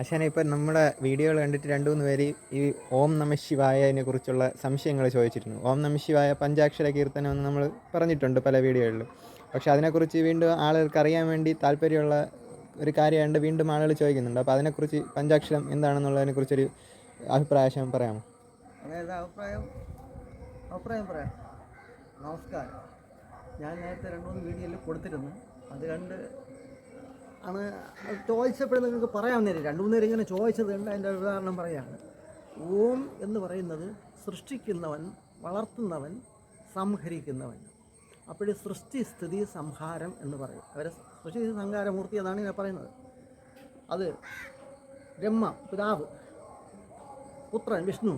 അശാനെ ഇപ്പം നമ്മുടെ വീഡിയോകൾ കണ്ടിട്ട് രണ്ട് മൂന്ന് പേര് ഈ ഓം നമ ശിവായനെ കുറിച്ചുള്ള സംശയങ്ങൾ ചോദിച്ചിരുന്നു. ഓം നമ ശിവായ പഞ്ചാക്ഷര കീർത്തനം എന്ന് നമ്മൾ പറഞ്ഞിട്ടുണ്ട് പല വീഡിയോകളിലും. പക്ഷെ അതിനെക്കുറിച്ച് വീണ്ടും ആളുകൾക്ക് അറിയാൻ വേണ്ടി താല്പര്യമുള്ള ഒരു കാര്യമായിട്ട് വീണ്ടും ആളുകൾ ചോദിക്കുന്നുണ്ട്. അപ്പോൾ അതിനെക്കുറിച്ച് പഞ്ചാക്ഷരം എന്താണെന്നുള്ളതിനെക്കുറിച്ചൊരു അഭിപ്രായം പറയാമോ? അതായത് അഭിപ്രായം അഭിപ്രായം പറയാം. നമസ്കാരം. ഞാൻ നേരത്തെ രണ്ട് മൂന്ന് വീഡിയോയിൽ കൊടുത്തിരുന്നു. അത് കണ്ട് ആണ്. ചോദിച്ചപ്പോഴും നിങ്ങൾക്ക് പറയാവുന്നില്ല രണ്ട് മൂന്ന് പേര് ഇങ്ങനെ ചോദിച്ചത് കൊണ്ട് അതിന്റെ ഉദാഹരണം പറയാണ് ഓം എന്ന് പറയുന്നത് സൃഷ്ടിക്കുന്നവൻ വളർത്തുന്നവൻ സംഹരിക്കുന്നവൻ. അപ്പോൾ സൃഷ്ടി സ്ഥിതി സംഹാരം എന്ന് പറയും. അവരെ സൃഷ്ടി സംഹാരമൂർത്തി എന്നാണ് ഞാൻ പറയുന്നത്. അത് ബ്രഹ്മ പിതാവ് പുത്രൻ വിഷ്ണു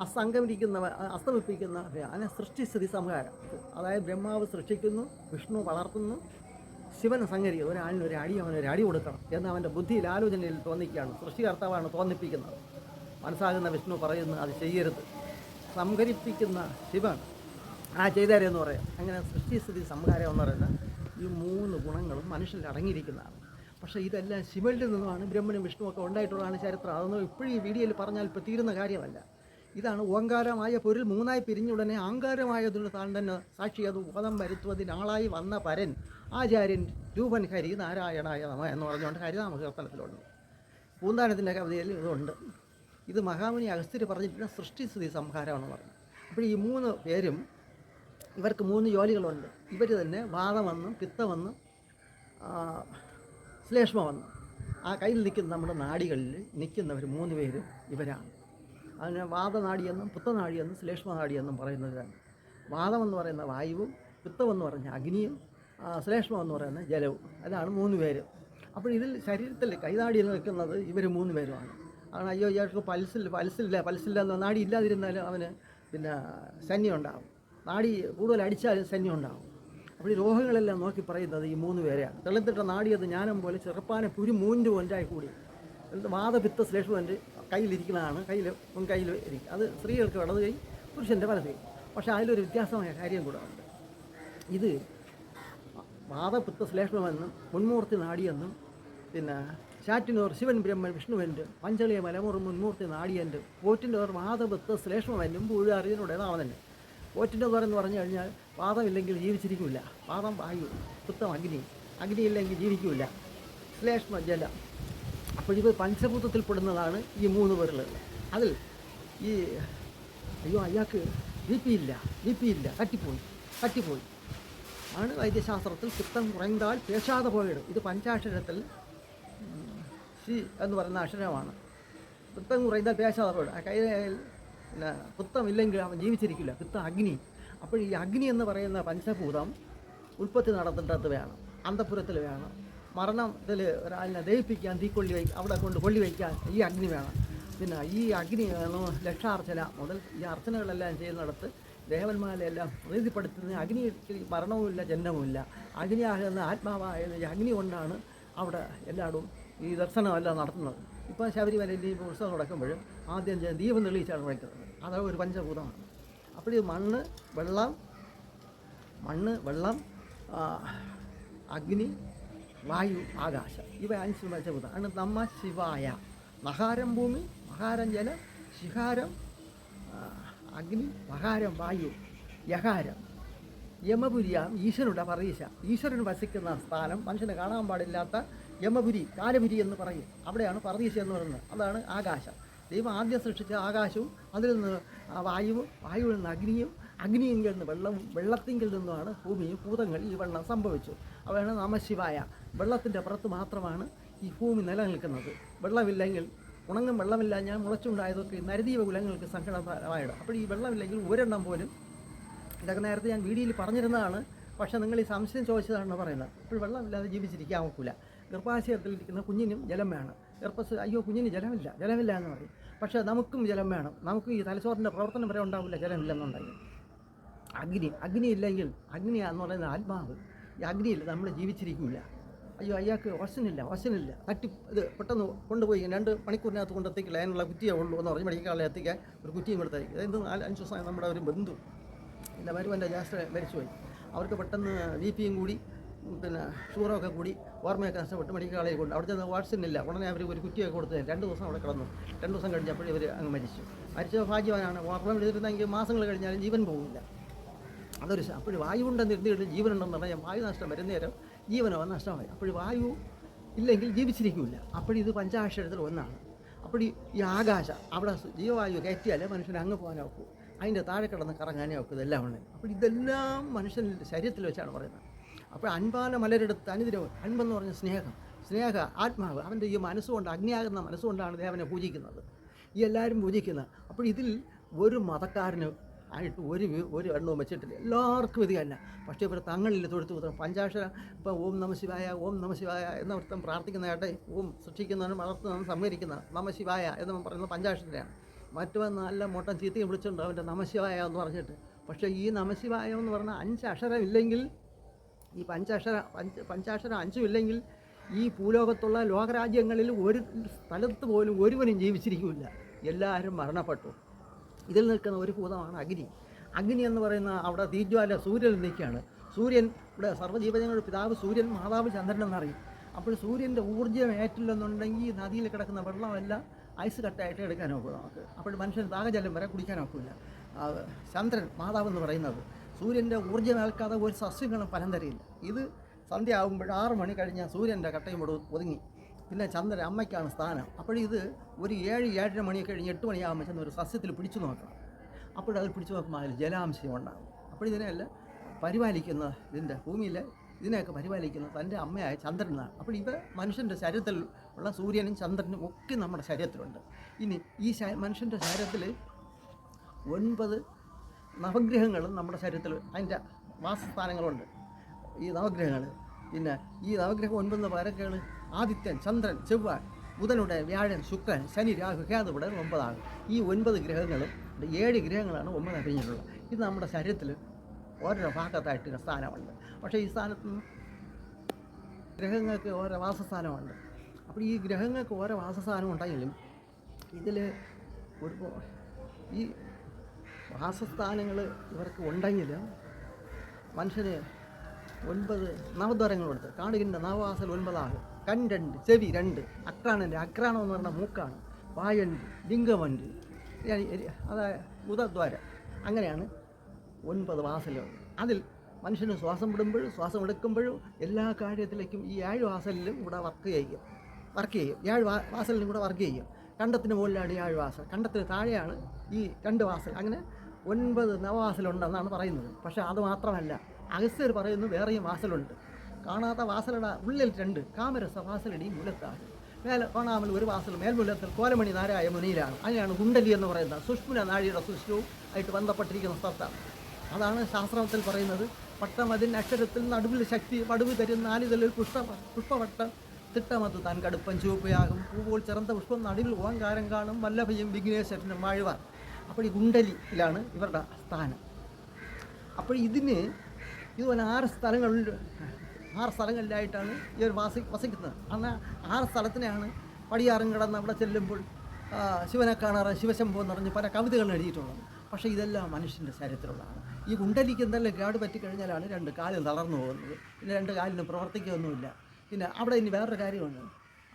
അസ്തംഗമിരിക്കുന്നവ അസ്തമിപ്പിക്കുന്ന അതിനെ സൃഷ്ടിസ്ഥിതി സംഹാരം. അതായത് ബ്രഹ്മാവ് സൃഷ്ടിക്കുന്നു വിഷ്ണു വളർത്തുന്നു ശിവൻ സംഗതി ഒരാളിന് ഒരു അടി അവന് ഒരു അടി കൊടുക്കണം എന്ന് അവന്റെ ബുദ്ധിയിൽ ആലോചനയിൽ തോന്നിക്കുകയാണ്. സൃഷ്ടികർത്താവാണ് തോന്നിപ്പിക്കുന്നത്. മനസ്സാകുന്ന വിഷ്ണു പറയുന്നു അത് ചെയ്യരുത്. സംഹരിപ്പിക്കുന്ന ശിവൻ ആ ചെയ്തേരെന്ന് പറയാം. അങ്ങനെ സൃഷ്ടിസ്ഥിതി സംഹാരം എന്ന് പറയുന്നത് ഈ മൂന്ന് ഗുണങ്ങളും മനുഷ്യനിൽ അടങ്ങിയിരിക്കുന്നതാണ്. പക്ഷേ ഇതെല്ലാം ശിവനിൽ നിന്നുമാണ് ബ്രഹ്മനും വിഷ്ണുവൊക്കെ ഉണ്ടായിട്ടുള്ളതാണ് ചരിത്രം. അതൊന്നും ഇപ്പോഴും ഈ വീഡിയോയിൽ പറഞ്ഞാൽ ഇപ്പോൾ തീരുന്ന കാര്യമല്ല. ഇതാണ് ഓങ്കാരമായ പൊരുൾ മൂന്നായി പിരിഞ്ഞുടനെ ആങ്കാരമായതിന് താൻ തന്നെ സാക്ഷി. അത് ബോധം വരുത്തുവതിനാളായി വന്ന പരൻ ആചാര്യൻ രൂപൻ ഹരി നാരായണായ നമ എന്ന് പറഞ്ഞുകൊണ്ട് ഹരിനാമ കീർത്തനത്തിലുണ്ട് പൂന്താനത്തിന്റെ കവിതയിൽ ഇതുണ്ട്. ഇത് മഹാമുനി അഗസ്ത്യർ പറഞ്ഞിട്ടുള്ള സൃഷ്ടിസ്ഥിതി സംഹാരമെന്ന് പറഞ്ഞു. അപ്പോൾ ഈ മൂന്ന് പേരും ഇവർക്ക് മൂന്ന് ജോലികളുണ്ട്. ഇവർ തന്നെ വാദമെന്നും പിത്തമെന്നും ശ്ലേഷ്മമെന്നും ആ കയ്യിൽ നിൽക്കുന്ന നമ്മുടെ നാടികളിൽ നിൽക്കുന്നവർ മൂന്ന് പേരും ഇവരാണ്. അതിന് വാദനാടിയെന്നും പുത്തനാടിയെന്നും ശ്ലേഷ്മനാടിയെന്നും പറയുന്നവരാണ്. വാദമെന്ന് പറയുന്ന വായുവും പിത്തമെന്ന് പറഞ്ഞ അഗ്നിയും ആ, ശ്ലേഷ്മമെന്ന് പറയുന്ന ജലവും. അതാണ് മൂന്ന് പേര്. അപ്പോൾ ഇതിൽ ശരീരത്തിൽ കൈതാടി നിൽക്കുന്നത് ഇവർ മൂന്ന് പേരുമാണ്. ആണ് അയ്യോ ഇയാൾക്ക് പൽസില്ല പൽസില്ല പൽസില്ല എന്ന് നാടി ഇല്ലാതിരുന്നാലും അവന് പിന്നെ സന്യം ഉണ്ടാകും നാടി കൂടുതൽ അടിച്ചാലും സന്യം ഉണ്ടാകും അപ്പോൾ ഈ രോഗങ്ങളെല്ലാം നോക്കി പറയുന്നത് ഈ മൂന്ന് പേരെയാണ്. തെളിത്തിട്ട നാടിയത് ജ്ഞാനം പോലെ ചെറുപ്പാനെ പുരി മൂന്റെ ഒന്റായി കൂടി. വാദപിത്ത ശ്ലേഷ്മന്റെ കയ്യിലിരിക്കുന്നതാണ്. കയ്യിൽ മുൻകയ്യിൽ ഇരിക്കും. അത് സ്ത്രീകൾക്ക് വലത് കൈ പുരുഷന്റെ വലത് കൈ പക്ഷേ അതിലൊരു വ്യത്യാസമായ കാര്യം കൂടെ ഉണ്ട്. ഇത് വാദപിത്ത ശ്ലേഷ്മമെന്നും മുൻമൂർത്തി നാടിയെന്നും പിന്നെ ചാറ്റിനോർ ശിവൻ ബ്രഹ്മൻ വിഷ്ണുവന്റെ പഞ്ചളിയ മലമുറ മുൻമൂർത്തി നാടിയന്റെ പോറ്റിന്റെ വാദപിത്ത ശ്ലേഷ്മമെന്നും പൂഴാറിയനുടേതാവുന്നുണ്ട് പോറ്റിന്റെ എന്ന് പറഞ്ഞു കഴിഞ്ഞാൽ വാദമില്ലെങ്കിൽ ജീവിച്ചിരിക്കില്ല വാദം വായു പുത്തം അഗ്നി. അഗ്നിയില്ലെങ്കിൽ ജീവിക്കില്ല ശ്ലേഷ്മ ജല അപ്പോൾ ഇത് പഞ്ചഭൂതത്തിൽപ്പെടുന്നതാണ് ഈ മൂന്ന് പേരുള്ളത് അതിൽ ഈ അയ്യോ അയാൾക്ക് ബി പി ഇല്ല. ബി പി ഇല്ല. ആണ് വൈദ്യശാസ്ത്രത്തിൽ ചിത്തം കുറയ്ന്താൽ പേശാതെ പോയിടും. ഇത് പഞ്ചാക്ഷരത്തിൽ സി എന്ന് പറയുന്ന അക്ഷരമാണ്. പിത്തം കുറയുന്നാൽ പേശാതെ പോയിടും. ആ കയ്യിൽ പിന്നെ പിത്തം ഇല്ലെങ്കിൽ അവൻ ജീവിച്ചിരിക്കില്ല. പിത്തം അഗ്നി. അപ്പോൾ ഈ അഗ്നി എന്ന് പറയുന്ന പഞ്ചഭൂതം ഉൽപ്പത്തി നടത്തേണ്ടത് വേണം. അന്തപുരത്തിൽ വേണം. മരണത്തിൽ ഒരാളിനെ ദഹിപ്പിക്കാൻ തീക്കൊള്ളി വയ്ക്കാൻ അവിടെ കൊണ്ട് കൊള്ളി വയ്ക്കാൻ ഈ അഗ്നി വേണം. പിന്നെ ഈ അഗ്നി ലക്ഷാർച്ചന മുതൽ ഈ അർച്ചനകളെല്ലാം ചെയ്യുന്നിടത്ത് ദേവന്മാരെല്ലാം പ്രീതിപ്പെടുത്തുന്ന അഗ്നിക്ക് മരണവുമില്ല ജന്മവുമില്ല അഗ്നിയാകുന്ന ആത്മാവായ അഗ്നി കൊണ്ടാണ് അവിടെ എല്ലായിടും ഈ ദർശനമെല്ലാം നടത്തുന്നത്. ഇപ്പോൾ ശബരിമലയിൽ ഈ ഉത്സവം നടക്കുമ്പോഴും ആദ്യം ദീപം തെളിയിച്ചാണ് വയ്ക്കുന്നത്. അത് ഒരു പഞ്ചഭൂതമാണ്. അപ്പോൾ ഈ മണ്ണ് വെള്ളം മണ്ണ് വെള്ളം അഗ്നി വായു ആകാശം ഇവ അഞ്ച് പഞ്ചഭൂതമാണ് നമ്മ ശിവായ. മഹാരം ഭൂമി മഹാരം ജലം ശിഖാരം ആ, അഗ്നി മഹാരം വായു യഹാരം. യമപുരിയാം ഈശ്വരുടെ പറീശ ഈശ്വരൻ വസിക്കുന്ന സ്ഥാനം മനുഷ്യന് കാണാൻ പാടില്ലാത്ത യമപുരി കാലപുരി എന്ന് പറയും. അവിടെയാണ് പറീശ എന്ന് പറയുന്നത്. അതാണ് ആകാശം. ദൈവം ആദ്യം സൃഷ്ടിച്ച ആകാശവും അതിൽ നിന്ന് വായുവും വായുവിൽ നിന്ന് അഗ്നിയും അഗ്നിയെങ്കിൽ നിന്ന് വെള്ളവും വെള്ളത്തിങ്കിൽ നിന്നുമാണ് ഭൂമിയും ഭൂതങ്ങൾ ഈ വെള്ളം സംഭവിച്ചു അവയാണ് നമശിവായ. വെള്ളത്തിന്റെ പുറത്ത് മാത്രമാണ് ഈ ഭൂമി നിലനിൽക്കുന്നത്. വെള്ളമില്ലെങ്കിൽ ഉണങ്ങും വെള്ളമില്ല ഞാൻ മുളച്ചുണ്ടായതൊക്കെ നരുതീവ കുലങ്ങൾക്ക് സങ്കടമായിടും അപ്പോൾ ഈ വെള്ളമില്ലെങ്കിൽ ഒരെണ്ണം പോലും ഇതൊക്കെ നേരത്തെ ഞാൻ വീഡിയോയിൽ പറഞ്ഞിരുന്നതാണ് പക്ഷേ നിങ്ങൾ ഈ സംശയം ചോദിച്ചതാണ് പറയുന്നത്. ഇപ്പോൾ വെള്ളമില്ലാതെ ജീവിച്ചിരിക്കാൻ ഒക്കില്ല. ഗർഭാശയത്തിലിരിക്കുന്ന കുഞ്ഞിനും ജലം വേണം. ഗർഭസ് അയ്യോ കുഞ്ഞിന് ജലമില്ല ജലമില്ല എന്ന് പറയും. പക്ഷേ നമുക്കും ജലം വേണം. നമുക്ക് ഈ തലച്ചോറിന്റെ പ്രവർത്തനം വരെ ഉണ്ടാവില്ല ജലമില്ലെന്നുണ്ടെങ്കിൽ. അഗ്നി അഗ്നി ഇല്ലെങ്കിൽ അഗ്നി എന്ന് പറയുന്ന ആത്മാവ്. ഈ അഗ്നിയിൽ നമ്മൾ ജീവിച്ചിരിക്കില്ല അയ്യോ അയാൾക്ക് ഓക്സിജനില്ല ഓക്സിജനില്ല തട്ടി ഇത് പെട്ടെന്ന് കൊണ്ടുപോയി. രണ്ട് മണിക്കൂറിനകത്ത് കൊണ്ടെത്തിക്കില്ല അതിനുള്ള കുറ്റിയേ ഉള്ളൂ എന്ന് പറഞ്ഞ് മെഡിക്കൽ കോളേജിൽ എത്തിക്കാൻ ഒരു കുറ്റിയും കൊടുത്തായിരിക്കും അതെന്ത് നാല് അഞ്ച് ദിവസം നമ്മുടെ ഒരു ബന്ധു എന്റെ മരുവന്റെ ജ്യേഷ്ഠ മരിച്ചുപോയി. അവർക്ക് പെട്ടെന്ന് ബി പിയും കൂടി പിന്നെ ഷുഗറൊക്കെ കൂടി ഓർമ്മയൊക്കെ നഷ്ടപ്പെട്ട് മെഡിക്കൽ കോളേജിൽ കൊണ്ട് അവിടെ ചെന്ന് വാട്സിനില്ല. ഉടനെ അവർ ഒരു കുറ്റിയൊക്കെ കൊടുത്ത് രണ്ട് ദിവസം അവിടെ കിടന്നു. രണ്ട് ദിവസം കഴിഞ്ഞപ്പോൾ ഇവർ അങ്ങ് മരിച്ചു. മരിച്ച ഭാഗ്യവാനാണ്. ഓർമ്മ എടുത്തിരുന്നെങ്കിൽ മാസങ്ങൾ കഴിഞ്ഞാലും ജീവൻ പോകില്ല അതൊരു അപ്പോൾ വായു ഉണ്ടെന്ന് ഇരുന്നിട്ട് ജീവനുണ്ടെന്ന് പറഞ്ഞാൽ വായു നഷ്ടം വരുന്നേരം ജീവനോ നഷ്ടമായി. അപ്പോൾ വായു ഇല്ലെങ്കിൽ ജീവിച്ചിരിക്കില്ല. അപ്പോഴിത് പഞ്ചാക്ഷരത്തിൽ ഒന്നാണ്. അപ്പോൾ ഈ ആകാശ അവിടെ ജീവവായു കയറ്റിയാലേ മനുഷ്യൻ അങ്ങ് പോകാനേ ഒക്കൂ. അതിന്റെ താഴെ കിടന്ന് കറങ്ങാനേ ഒക്കെ ഇതെല്ലാം ഉണ്ട് അപ്പോൾ ഇതെല്ലാം മനുഷ്യന്റെ ശരീരത്തിൽ വെച്ചാണ് പറയുന്നത്. അപ്പോൾ അൻപാന മലരെടുത്ത് അനുദിനവും അൻപെന്ന് പറഞ്ഞ സ്നേഹം. സ്നേഹ ആത്മാവ്. അവന്റെ ഈ മനസ്സുകൊണ്ട് അഗ്നിയാകുന്ന മനസ്സുകൊണ്ടാണ് ദേവനെ പൂജിക്കുന്നത്. ഈ എല്ലാവരും പൂജിക്കുന്നത്. അപ്പോൾ ഇതിൽ ഒരു മതക്കാരന് ആയിട്ട് ഒരു ഒരു എണ്ണവും വെച്ചിട്ടില്ല. എല്ലാവർക്കും ഇത് തന്നെ. പക്ഷേ ഇവർ തങ്ങളിൽ തൊഴുത്ത് പുത്രം പഞ്ചാക്ഷര ഇപ്പോൾ ഓം നമശിവായ ഓം നമശിവായ എന്ന വൃത്തം പ്രാർത്ഥിക്കുന്നതായിട്ട് ഓം സൃഷ്ടിക്കുന്നവനും വളർത്തുന്നവനും സംഹരിക്കുന്ന നമശിവായ എന്ന് പറയുന്നത് പഞ്ചാക്ഷരയാണ്. മറ്റവൻ നല്ല മുട്ടം ചീത്തയും വിളിച്ചിട്ടുണ്ട് അവന്റെ നമശിവായ എന്ന് പറഞ്ഞിട്ട്. പക്ഷേ ഈ നമശിവായ എന്ന് പറഞ്ഞാൽ അഞ്ച് അക്ഷരം ഇല്ലെങ്കിൽ ഈ പഞ്ചാക്ഷര പഞ്ച പഞ്ചാക്ഷരം അഞ്ചും ഇല്ലെങ്കിൽ ഈ ഭൂലോകത്തുള്ള ലോകരാജ്യങ്ങളിൽ ഒരു സ്ഥലത്ത് പോലും ഒരുവനും ജീവിച്ചിരിക്കില്ല. എല്ലാവരും മരണപ്പെട്ടു. ഇതിൽ നിൽക്കുന്ന ഒരു ഭൂതമാണ് അഗ്നി. അഗ്നി എന്ന് പറയുന്ന അവിടെ തീജ്വാല സൂര്യൻ നിൽക്കുകയാണ് സൂര്യൻ ഇവിടെ സർവജീവജങ്ങളുടെ പിതാവ് സൂര്യൻ മാതാവ് ചന്ദ്രൻ എന്നറിയും. അപ്പോൾ സൂര്യന്റെ ഊർജം ഏറ്റില്ലെന്നുണ്ടെങ്കിൽ നദിയിൽ കിടക്കുന്ന വെള്ളമെല്ലാം ഐസ് കട്ടായിട്ട് എടുക്കാൻ ഒക്കും നമുക്ക്. അപ്പോൾ മനുഷ്യൻ ദാഹജലം വരെ കുടിക്കാൻ ഒക്കില്ല ചന്ദ്രൻ മാതാവ് എന്ന് പറയുന്നത്. സൂര്യന്റെ ഊർജം ഏൽക്കാതെ ഒരു സസ്യങ്ങളും ഫലം തരില്ല ഇത് സന്ധ്യ ആകുമ്പോൾ ആറ് മണി കഴിഞ്ഞാൽ സൂര്യന്റെ കട്ടയും ഒടുങ്ങി പിന്നെ ചന്ദ്രൻ അമ്മയ്ക്കാണ് സ്ഥാനം. അപ്പോഴിത് ഒരു ഏഴ് ഏഴര മണി കഴിഞ്ഞ് എട്ട് മണിയാകുമ്പോൾ ചെന്ന് ഒരു സസ്യത്തിൽ പിടിച്ചു നോക്കണം. അപ്പോഴത് പിടിച്ചു നോക്കുമ്പോൾ അതിൽ ജലാംശം ഉണ്ടാകും. അപ്പോഴിതിനെയല്ല പരിപാലിക്കുന്ന ഇതിന്റെ ഭൂമിയിലെ ഇതിനെയൊക്കെ പരിപാലിക്കുന്ന തന്റെ അമ്മയായ ചന്ദ്രനാണ്. അപ്പോൾ ഇവ മനുഷ്യന്റെ ശരീരത്തിൽ ഉള്ള സൂര്യനും ചന്ദ്രനും ഒക്കെ നമ്മുടെ ശരീരത്തിലുണ്ട്. ഇനി ഈ മനുഷ്യന്റെ ശരീരത്തിൽ ഒൻപത് നവഗ്രഹങ്ങളും നമ്മുടെ ശരീരത്തിൽ അതിന്റെ വാസസ്ഥാനങ്ങളുണ്ട്. ഈ നവഗ്രഹങ്ങൾ പിന്നെ ഈ നവഗ്രഹം ഒൻപത് പേരൊക്കെയാണ് ആദിത്യൻ ചന്ദ്രൻ ചൊവ്വ ബുധനുടെ വ്യാഴൻ ശുക്രൻ ശനി രാഹു ഇവിടെ ഒമ്പതാണ്. ഈ ഒൻപത് ഗ്രഹങ്ങളും ഏഴ് ഗ്രഹങ്ങളാണ് ഒമ്പത് അറിഞ്ഞിട്ടുള്ളത് ഇത് നമ്മുടെ ശരീരത്തിൽ ഓരോ ഭാഗത്തായിട്ട് സ്ഥാനമുണ്ട്. പക്ഷേ ഈ സ്ഥാനത്ത് ഗ്രഹങ്ങൾക്ക് ഓരോ വാസസ്ഥാനമുണ്ട്. അപ്പോൾ ഈ ഗ്രഹങ്ങൾക്ക് ഓരോ വാസസ്ഥാനം ഉണ്ടെങ്കിലും ഇതിൽ ഒരു ഈ വാസസ്ഥാനങ്ങൾ ഇവർക്ക് ഉണ്ടെങ്കിലും മനുഷ്യന് ഒൻപത് നവദ്വാരങ്ങളുണ്ട് കാണുകിന്റെ നവവാസൽ ഒൻപതാകും. കൺ രണ്ട് ചെവി രണ്ട്. അക്രാണുണ്ട് അക്രാണം എന്ന് പറഞ്ഞാൽ മൂക്കാണ്. വായുണ്ട് ലിംഗമുണ്ട്. അതായത് ഉദദ്വാരം അങ്ങനെയാണ് ഒൻപത് വാസലുകൾ അതിൽ മനുഷ്യന് ശ്വാസം വിടുമ്പോഴും ശ്വാസം എടുക്കുമ്പോഴും എല്ലാ കാര്യത്തിലേക്കും ഈ ഏഴ് വാസലിലും കൂടെ വർക്ക് ചെയ്യും. വർക്ക് ചെയ്യും. ഏഴ് വാസലിലും കൂടെ വർക്ക് ചെയ്യും. കണ്ടത്തിന് മുകളിലാണ് ഏഴ് വാസൽ. കണ്ടത്തിന് താഴെയാണ് ഈ രണ്ട് വാസൽ. അങ്ങനെ ഒൻപത് നവവാസലുണ്ടെന്നാണ് പറയുന്നത്. പക്ഷേ അത് മാത്രമല്ല അഗസ്ത്യർ പറയുന്നു വേറെയും വാസലുണ്ട്. കാണാത്ത വാസലട ഉള്ളിൽ രണ്ട് കാമരസ വാസലടി മൂലത്താണ് മേലെ കാണാമൽ ഒരു വാസൽ മേൽമുലത്തിൽ കോലമണി നാരായ മുനിയിലാണ് അതിനാണ് കുണ്ടലി എന്ന് പറയുന്നത്. സുഷ്മുന നാഴിയുടെ സുഷ്മവും ആയിട്ട് ബന്ധപ്പെട്ടിരിക്കുന്ന സ്ഥലത്താണ് അതാണ് ശാസ്ത്രത്തിൽ പറയുന്നത്. പട്ടം അതിന്റെ അക്ഷരത്തിൽ നടുവിൽ ശക്തി പടുവ് തരും നാലിതലിൽ പുഷ്പ പുഷ്പവട്ടം തിട്ടമത് താൻ കടുപ്പം ചുവപ്പയാകും. പൂവോൾ ചിറന്ത പുഷ്പം നടുവിൽ ഓങ്കാരം കാണും. വല്ലഭയും വിഘ്നേശ്വരനും വാഴുവാൻ. അപ്പോൾ ഈ കുണ്ടലിയിലാണ് ഇവരുടെ സ്ഥാനം. അപ്പോൾ ഇതിന് ഇതുപോലെ ആറ് സ്ഥലങ്ങളിൽ ആറ് സ്ഥലങ്ങളിലായിട്ടാണ് ഇവർ വാസി വസിക്കുന്നത്. എന്നാൽ ആറ് സ്ഥലത്തിനെയാണ് പടിയാറും കിടന്ന് അവിടെ ചെല്ലുമ്പോൾ ശിവനെ കാണാറ് ശിവശംഭു എന്ന് പറഞ്ഞ് പല കവിതകൾ എഴുതിയിട്ടുള്ളത്. പക്ഷേ ഇതെല്ലാം മനുഷ്യന്റെ ശരീരത്തിലുള്ളതാണ് ഈ കുണ്ടലിക്ക് എന്തെല്ലാം കേട് പറ്റിക്കഴിഞ്ഞാലാണ് രണ്ട് കാലിൽ തളർന്നു പോകുന്നത്. പിന്നെ രണ്ട് കാലിന് പ്രവർത്തിക്കുകയൊന്നുമില്ല. പിന്നെ അവിടെ ഇനി വേറൊരു കാര്യമുണ്ട്.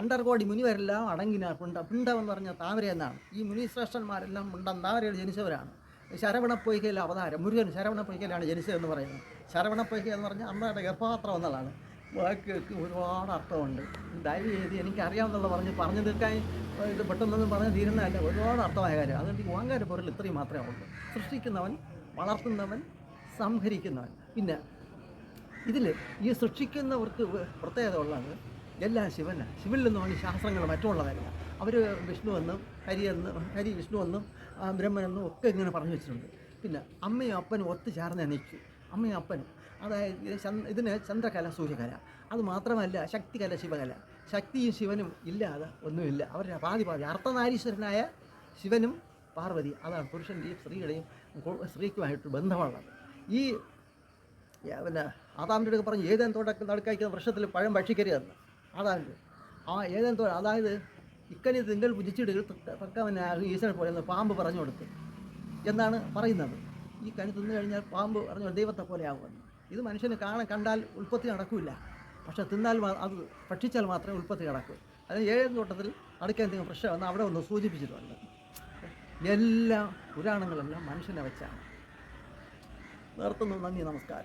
അണ്ടർകോടി മുനിവരെല്ലാം അടങ്ങിന പിണ്ട പിണ്ടമെന്ന് പറഞ്ഞ താമര എന്നാണ് ഈ മുനിശ്രേഷ്ഠന്മാരെല്ലാം പിണ്ടം താമരയിൽ ജനിച്ചവരാണ്. ശരവണപ്പൊയ്കയിലെ അവതാരം മുരുകൻ ശരവണ പൊയ്കയിലാണ് ജനിച്ചതെന്ന് പറയുന്നത്. ശരവണ പൊയ്ക എന്ന് പറഞ്ഞാൽ അമ്മയുടെ ഗർഭപാത്രം എന്നതാണ്. വാക്കുകൾക്ക് ഒരുപാട് അർത്ഥമുണ്ട്. ദയവ് ചെയ്ത് എനിക്കറിയാമെന്നുള്ള പറഞ്ഞ് പറഞ്ഞു തീർക്കാൻ ഇത് പെട്ടെന്നൊന്നും പറഞ്ഞ് തീരുന്നതല്ല. ഒരുപാട് അർത്ഥമായ കാര്യം. അതുകൊണ്ട് ഈ ഓങ്കാര പൊരുൾ ഇത്രയും മാത്രമേ ഉള്ളൂ. സൃഷ്ടിക്കുന്നവൻ വളർത്തുന്നവൻ സംഹരിക്കുന്നവൻ. പിന്നെ ഇതിൽ ഈ സൃഷ്ടിക്കുന്നവർക്ക് പ്രത്യേകത ഉള്ളത് എല്ലാം ശിവനാണ്. ശിവനിൽ നിന്നുമാണ് ശാസ്ത്രങ്ങൾ മറ്റുള്ളതല്ല അവർ വിഷ്ണു എന്നും ഹരി എന്നും ഹരി വിഷ്ണു എന്നും ആ, ബ്രഹ്മനെന്നും ഒക്കെ ഇങ്ങനെ പറഞ്ഞു വെച്ചിട്ടുണ്ട്. പിന്നെ അമ്മയും അപ്പനും ഒത്തുചേർന്ന് എണീക്കും അമ്മയും അപ്പനും അതായത് ഇതിന് ചന്ദ്രകല സൂര്യകല. അത് മാത്രമല്ല ശക്തികല ശിവകല. ശക്തിയും ശിവനും ഇല്ലാതെ ഒന്നുമില്ല. അവരുടെ പാതി പാതി അർത്ഥനാരീശ്വരനായ ശിവനും പാർവതി അതാണ് പുരുഷന്റെയും സ്ത്രീയുടെയും സ്ത്രീക്കുമായിട്ട് ബന്ധമുള്ളത്. ഈ പിന്നെ ആദാമിന്റെ അടുത്ത് പറഞ്ഞു ഏതേൻ തോട്ടം വൃക്ഷത്തിൽ പഴം ഭക്ഷിക്കരുതെന്ന്. അതാണ് ആ ഏതേൻ അതായത് ഇക്കനി തിങ്കൾ പുജിച്ചിടുകൾ തക്കവനെ ഈശ്വരൻ പോലെ പാമ്പ് പറഞ്ഞു കൊടുത്തു. എന്നാണ് പറയുന്നത്. ഈ കനി തിന്നു കഴിഞ്ഞാൽ പാമ്പ് പറഞ്ഞു ദൈവത്തെ പോലെ ആകുമെന്ന് ഇത് മനുഷ്യന് കാണാൻ കണ്ടാൽ ഉൽപ്പത്തി നടക്കില്ല പക്ഷെ തിന്നാൽ അത് ഭക്ഷിച്ചാൽ മാത്രമേ ഉൽപ്പത്തി നടക്കൂ. അതിന് ഏഴ് തോട്ടത്തിൽ അടുക്കാൻ എന്തെങ്കിലും പ്രശ്നം വന്നാൽ അവിടെ ഒന്ന് സൂചിപ്പിച്ചിട്ടുണ്ട്. എല്ലാ പുരാണങ്ങളെല്ലാം മനുഷ്യനെ വെച്ചാണ്. നിർത്തുന്നു. നന്ദി നമസ്കാരം.